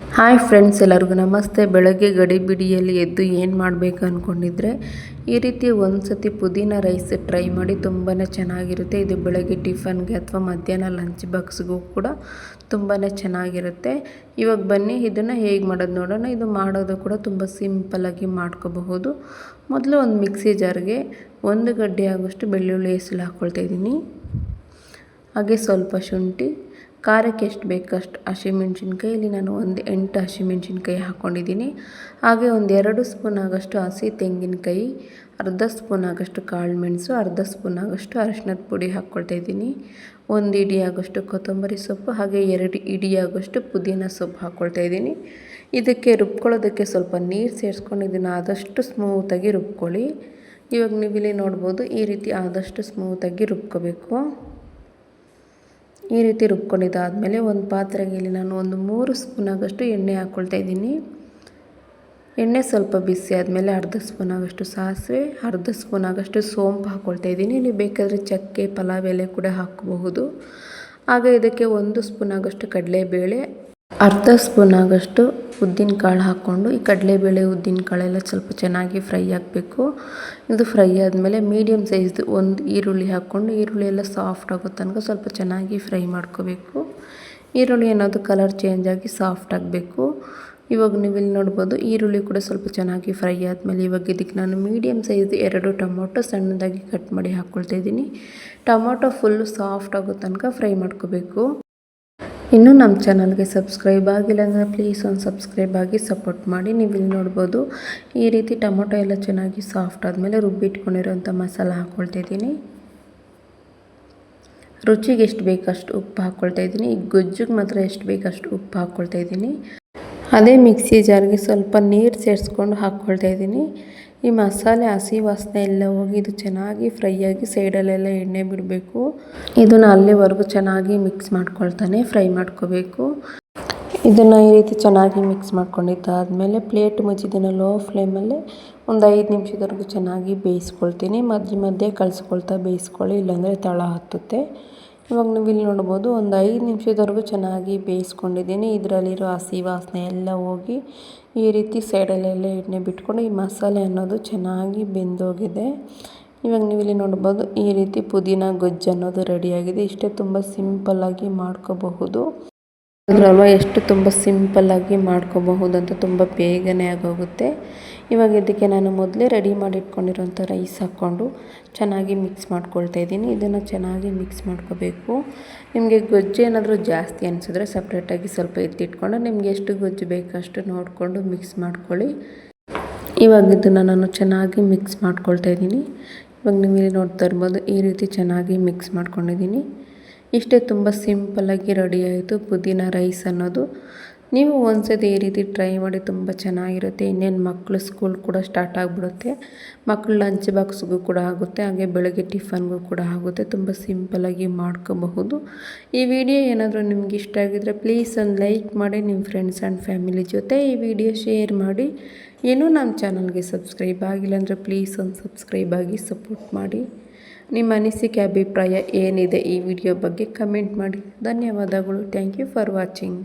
Hi friends, ಎಲ್ಲರಿಗೂ ನಮಸ್ತೆ. ಬೆಳಗ್ಗೆ ಗಡಿಬಿಡಿಯಲ್ಲಿ ಎದ್ದು ಏನು ಮಾಡಬೇಕು ಅಂದ್ಕೊಂಡಿದ್ರೆ ಈ ರೀತಿ ಒಂದು ಸತಿ ಪುದೀನ ರೈಸ್ ಟ್ರೈ ಮಾಡಿ ತುಂಬಾ ಚೆನ್ನಾಗಿರುತ್ತೆ. ಇದು ಬೆಳಗ್ಗೆ ಟಿಫನ್ಗೆ ಅಥವಾ ಮಧ್ಯಾಹ್ನ ಲಂಚ್ ಬಾಕ್ಸ್ಗೂ ಕೂಡ ತುಂಬಾ ಚೆನ್ನಾಗಿರುತ್ತೆ. ಇವಾಗ ಬನ್ನಿ, ಇದನ್ನು ಹೇಗೆ ಮಾಡೋದು ನೋಡೋಣ. ಇದು ಮಾಡೋದು ಕೂಡ ತುಂಬ ಸಿಂಪಲ್ಲಾಗಿ ಮಾಡ್ಕೋಬಹುದು. ಮೊದಲು ಒಂದು ಮಿಕ್ಸಿ ಜಾರ್ಗೆ ಒಂದು ಗಡ್ಡೆ ಆಗೋಷ್ಟು ಬೆಳ್ಳುಳ್ಳಿ ಹೆಸಲು ಹಾಕ್ಕೊಳ್ತಾ ಇದ್ದೀನಿ. ಹಾಗೆ ಸ್ವಲ್ಪ ಶುಂಠಿ ಖಾರಕ್ಕೆ ಎಷ್ಟು ಬೇಕಷ್ಟು ಹಸಿಮೆಣ್ಸಿನ್ಕಾಯಿ ಇಲ್ಲಿ ನಾನು ಒಂದು ಎಂಟು ಹಸಿಮೆಣ್ಸಿನ್ಕಾಯಿ ಹಾಕ್ಕೊಂಡಿದ್ದೀನಿ. ಹಾಗೆ ಒಂದು ಎರಡು ಸ್ಪೂನ್ ಆಗೋಷ್ಟು ಹಸಿ ತೆಂಗಿನಕಾಯಿ, ಅರ್ಧ ಸ್ಪೂನ್ ಆಗೋಷ್ಟು ಕಾಳು ಮೆಣಸು ಅರ್ಧ ಸ್ಪೂನ್ ಆಗೋಷ್ಟು ಅರಿಶಿನದ ಪುಡಿ ಹಾಕ್ಕೊಳ್ತಾ ಇದ್ದೀನಿ. ಒಂದು ಇಡಿ ಆಗೋಷ್ಟು ಕೊತ್ತಂಬರಿ ಸೊಪ್ಪು, ಹಾಗೆ ಎರಡು ಇಡಿ ಆಗೋಷ್ಟು ಪುದೀನ ಸೊಪ್ಪು ಹಾಕ್ಕೊಳ್ತಾ ಇದ್ದೀನಿ. ಇದಕ್ಕೆ ರುಬ್ಕೊಳ್ಳೋದಕ್ಕೆ ಸ್ವಲ್ಪ ನೀರು ಸೇರಿಸ್ಕೊಂಡು ಇದನ್ನು ಆದಷ್ಟು ಸ್ಮೂತಾಗಿ ರುಬ್ಕೊಳ್ಳಿ. ಇವಾಗ ಇಲ್ಲಿ ನೋಡ್ಬೋದು ಈ ರೀತಿ ಆದಷ್ಟು ಸ್ಮೂತಾಗಿ ರುಬ್ಕೋಬೇಕು. ಈ ರೀತಿ ರುಬ್ಕೊಂಡಿದ್ದಾದಮೇಲೆ ಒಂದು ಪಾತ್ರೆಗೆ ಇಲ್ಲಿ ನಾನು ಒಂದು ಮೂರು ಸ್ಪೂನ್ ಆಗೋಷ್ಟು ಎಣ್ಣೆ ಹಾಕ್ಕೊಳ್ತಾ ಇದ್ದೀನಿ. ಎಣ್ಣೆ ಸ್ವಲ್ಪ ಬಿಸಿ ಆದಮೇಲೆ ಅರ್ಧ ಸ್ಪೂನ್ ಆಗೋಷ್ಟು ಸಾಸಿವೆ, ಅರ್ಧ ಸ್ಪೂನ್ ಆಗೋಷ್ಟು ಸೋಂಪು ಹಾಕ್ಕೊಳ್ತಾ ಇದ್ದೀನಿ. ನೀವು ಬೇಕಾದರೆ ಚಕ್ಕೆ, ಪಲಾವ್ ಎಲೆ ಕೂಡ ಹಾಕಬಹುದು. ಆಗ ಇದಕ್ಕೆ ಒಂದು ಸ್ಪೂನ್ ಆಗೋಷ್ಟು ಕಡಲೆಬೇಳೆ ಅರ್ಧ ಸ್ಪೂನ್ ಆಗೋಷ್ಟು ಉದ್ದಿನ ಕಾಳು ಹಾಕ್ಕೊಂಡು ಈ ಕಡಲೆಬೇಳೆ ಉದ್ದಿನ ಕಾಳೆಲ್ಲ ಸ್ವಲ್ಪ ಚೆನ್ನಾಗಿ ಫ್ರೈ ಆಗಬೇಕು. ಇದು ಫ್ರೈ ಆದಮೇಲೆ ಮೀಡಿಯಮ್ ಸೈಜ್ದು ಒಂದು ಈರುಳ್ಳಿ ಹಾಕ್ಕೊಂಡು ಈರುಳ್ಳಿ ಎಲ್ಲ ಸಾಫ್ಟ್ ಆಗೋ ತನಕ ಸ್ವಲ್ಪ ಚೆನ್ನಾಗಿ ಫ್ರೈ ಮಾಡ್ಕೋಬೇಕು. ಈರುಳ್ಳಿ ಏನಾದರೂ ಕಲರ್ ಚೇಂಜ್ ಆಗಿ ಸಾಫ್ಟ್ ಆಗಬೇಕು. ಇವಾಗ ನೀವು ಇಲ್ಲಿ ನೋಡ್ಬೋದು ಈರುಳ್ಳಿ ಕೂಡ ಸ್ವಲ್ಪ ಚೆನ್ನಾಗಿ ಫ್ರೈ ಆದಮೇಲೆ ಇವಾಗ ಇದಕ್ಕೆ ನಾನು ಮೀಡಿಯಮ್ ಸೈಜ್ ಎರಡು ಟೊಮೊಟೊ ಸಣ್ಣದಾಗಿ ಕಟ್ ಮಾಡಿ ಹಾಕ್ಕೊಳ್ತಾ ಇದ್ದೀನಿ. ಟೊಮೊಟೊ ಫುಲ್ಲು ಸಾಫ್ಟ್ ಆಗೋ ತನಕ ಫ್ರೈ ಮಾಡ್ಕೋಬೇಕು. ಇನ್ನೂ ನಮ್ಮ ಚಾನಲ್ಗೆ ಸಬ್ಸ್ಕ್ರೈಬ್ ಆಗಿಲ್ಲ ಅಂದರೆ ಪ್ಲೀಸ್ ಒಂದು ಸಬ್ಸ್ಕ್ರೈಬ್ ಆಗಿ ಸಪೋರ್ಟ್ ಮಾಡಿ. ನೀವು ಇಲ್ಲಿ ನೋಡ್ಬೋದು, ಈ ರೀತಿ ಟೊಮೊಟೊ ಎಲ್ಲ ಚೆನ್ನಾಗಿ ಸಾಫ್ಟ್ ಆದಮೇಲೆ ರುಬ್ಬಿಟ್ಕೊಂಡಿರೋಂಥ ಮಸಾಲ ಹಾಕ್ಕೊಳ್ತಾ ಇದ್ದೀನಿ. ರುಚಿಗೆ ಎಷ್ಟು ಬೇಕಷ್ಟು ಉಪ್ಪು ಹಾಕ್ಕೊಳ್ತಾ ಇದ್ದೀನಿ. ಈಗ ಗೊಜ್ಜಿಗೆ ಮಾತ್ರ ಎಷ್ಟು ಬೇಕಷ್ಟು ಉಪ್ಪು ಹಾಕ್ಕೊಳ್ತಾ ಇದ್ದೀನಿ. ಅದೇ ಮಿಕ್ಸಿ ಜಾರ್ಗೆ ಸ್ವಲ್ಪ ನೀರು ಸೇರಿಸ್ಕೊಂಡು ಹಾಕ್ಕೊಳ್ತಾ ಇದ್ದೀನಿ. ಈ ಮಸಾಲೆ ಹಸಿ ವಾಸನೆ ಎಲ್ಲ ಹೋಗಿ ಇದು ಚೆನ್ನಾಗಿ ಫ್ರೈ ಆಗಿ ಸೈಡಲ್ಲೆಲ್ಲ ಎಣ್ಣೆ ಬಿಡಬೇಕು. ಇದನ್ನು ಅಲ್ಲಿವರೆಗೂ ಚೆನ್ನಾಗಿ ಮಿಕ್ಸ್ ಮಾಡ್ಕೊಳ್ತಾನೆ ಫ್ರೈ ಮಾಡ್ಕೋಬೇಕು. ಇದನ್ನು ಈ ರೀತಿ ಚೆನ್ನಾಗಿ ಮಿಕ್ಸ್ ಮಾಡ್ಕೊಂಡಿದ್ದಾದಮೇಲೆ ಪ್ಲೇಟ್ ಮುಚ್ಚಿದ್ದನ್ನು ಲೋ ಫ್ಲೇಮಲ್ಲಿ ಒಂದು ಐದು ನಿಮಿಷದವರೆಗೂ ಚೆನ್ನಾಗಿ ಬೇಯಿಸ್ಕೊಳ್ತೀನಿ. ಮಧ್ಯೆ ಮಧ್ಯೆ ಕಳಿಸ್ಕೊಳ್ತಾ ಬೇಯಿಸ್ಕೊಳ್ಳಿ, ಇಲ್ಲಾಂದರೆ ತಳ ಹತ್ತುತ್ತೆ. ಇವಾಗ ನೀವು ಇಲ್ಲಿ ನೋಡ್ಬೋದು ಒಂದು ಐದು ನಿಮಿಷದವರೆಗೂ ಚೆನ್ನಾಗಿ ಬೇಯಿಸ್ಕೊಂಡಿದ್ದೀನಿ. ಇದರಲ್ಲಿರೋ ಹಸಿ ವಾಸನೆ ಎಲ್ಲ ಹೋಗಿ ಈ ರೀತಿ ಸೈಡಲ್ಲೆಲ್ಲ ಎಣ್ಣೆ ಬಿಟ್ಕೊಂಡು ಈ ಮಸಾಲೆ ಅನ್ನೋದು ಚೆನ್ನಾಗಿ ಬೆಂದೋಗಿದೆ. ಇವಾಗ ನೀವು ಇಲ್ಲಿ ನೋಡ್ಬೋದು ಈ ರೀತಿ ಪುದೀನ ಗೊಜ್ಜು ಅನ್ನೋದು ರೆಡಿಯಾಗಿದೆ. ಇಷ್ಟೇ ತುಂಬ ಸಿಂಪಲ್ಲಾಗಿ ಮಾಡ್ಕೋಬಹುದು. ಅಲ್ವಾ ಎಷ್ಟು ತುಂಬ ಸಿಂಪಲ್ಲಾಗಿ ಮಾಡ್ಕೋಬಹುದು ಅಂತ ತುಂಬ ಬೇಗನೆ ಆಗೋಗುತ್ತೆ. ಇವಾಗ ಇದಕ್ಕೆ ನಾನು ಮೊದಲೇ ರೆಡಿ ಮಾಡಿ ಇಟ್ಕೊಂಡಿರೋಂಥ ರೈಸ್ ಹಾಕ್ಕೊಂಡು ಚೆನ್ನಾಗಿ ಮಿಕ್ಸ್ ಮಾಡ್ಕೊಳ್ತಾ ಇದ್ದೀನಿ. ಇದನ್ನು ಚೆನ್ನಾಗಿ ಮಿಕ್ಸ್ ಮಾಡ್ಕೋಬೇಕು. ನಿಮಗೆ ಗೊಜ್ಜು ಏನಾದರೂ ಜಾಸ್ತಿ ಅನಿಸಿದ್ರೆ ಸಪ್ರೇಟಾಗಿ ಸ್ವಲ್ಪ ಎತ್ತಿಟ್ಕೊಂಡು ನಿಮಗೆ ಎಷ್ಟು ಗೊಜ್ಜು ಬೇಕಷ್ಟು ನೋಡಿಕೊಂಡು ಮಿಕ್ಸ್ ಮಾಡ್ಕೊಳ್ಳಿ. ಇವಾಗ ಇದನ್ನು ನಾನು ಚೆನ್ನಾಗಿ ಮಿಕ್ಸ್ ಮಾಡ್ಕೊಳ್ತಾ ಇದ್ದೀನಿ. ಇವಾಗ ನೀವು ನೋಡ್ತಾ ಇರ್ಬೋದು ಈ ರೀತಿ ಚೆನ್ನಾಗಿ ಮಿಕ್ಸ್ ಮಾಡ್ಕೊಂಡಿದ್ದೀನಿ. ಇಷ್ಟೇ ತುಂಬ ಸಿಂಪಲ್ಲಾಗಿ ರೆಡಿ ಆಯಿತು ಪುದೀನ ರೈಸ್ ಅನ್ನೋದು. ನೀವು ಒಂದ್ಸತಿ ಈ ರೀತಿ ಟ್ರೈ ಮಾಡಿ ತುಂಬ ಚೆನ್ನಾಗಿರುತ್ತೆ. ಇನ್ನೇನು ಮಕ್ಕಳು ಸ್ಕೂಲ್ ಕೂಡ ಸ್ಟಾರ್ಟ್ ಆಗಿಬಿಡುತ್ತೆ. ಮಕ್ಕಳು ಲಂಚ್ ಬಾಕ್ಸ್ಗೂ ಕೂಡ ಆಗುತ್ತೆ. ಹಾಗೆ ಬೆಳಗ್ಗೆ ಟಿಫನ್ಗೂ ಕೂಡ ಆಗುತ್ತೆ. ತುಂಬ ಸಿಂಪಲಾಗಿ ಮಾಡ್ಕೋಬಹುದು. ಈ ವಿಡಿಯೋ ಏನಾದರೂ ನಿಮ್ಗೆ ಇಷ್ಟ ಆಗಿದ್ರೆ ಪ್ಲೀಸ್ ಒಂದು ಲೈಕ್ ಮಾಡಿ ನಿಮ್ಮ ಫ್ರೆಂಡ್ಸ್ ಆ್ಯಂಡ್ ಫ್ಯಾಮಿಲಿ ಜೊತೆ ಈ ವಿಡಿಯೋ ಶೇರ್ ಮಾಡಿ. ಏನೂ ನಮ್ಮ ಚಾನಲ್ಗೆ ಸಬ್ಸ್ಕ್ರೈಬ್ ಆಗಿಲ್ಲ ಅಂದರೆ ಪ್ಲೀಸ್ ಒಂದು ಸಬ್ಸ್ಕ್ರೈಬ್ ಆಗಿ ಸಪೋರ್ಟ್ ಮಾಡಿ. ನಿಮ್ಮ ಅನಿಸಿಕೆ, ಅಭಿಪ್ರಾಯ ಏನಿದೆ ಈ ವಿಡಿಯೋ ಬಗ್ಗೆ ಕಮೆಂಟ್ ಮಾಡಿ. ಧನ್ಯವಾದಗಳು. Thank you for watching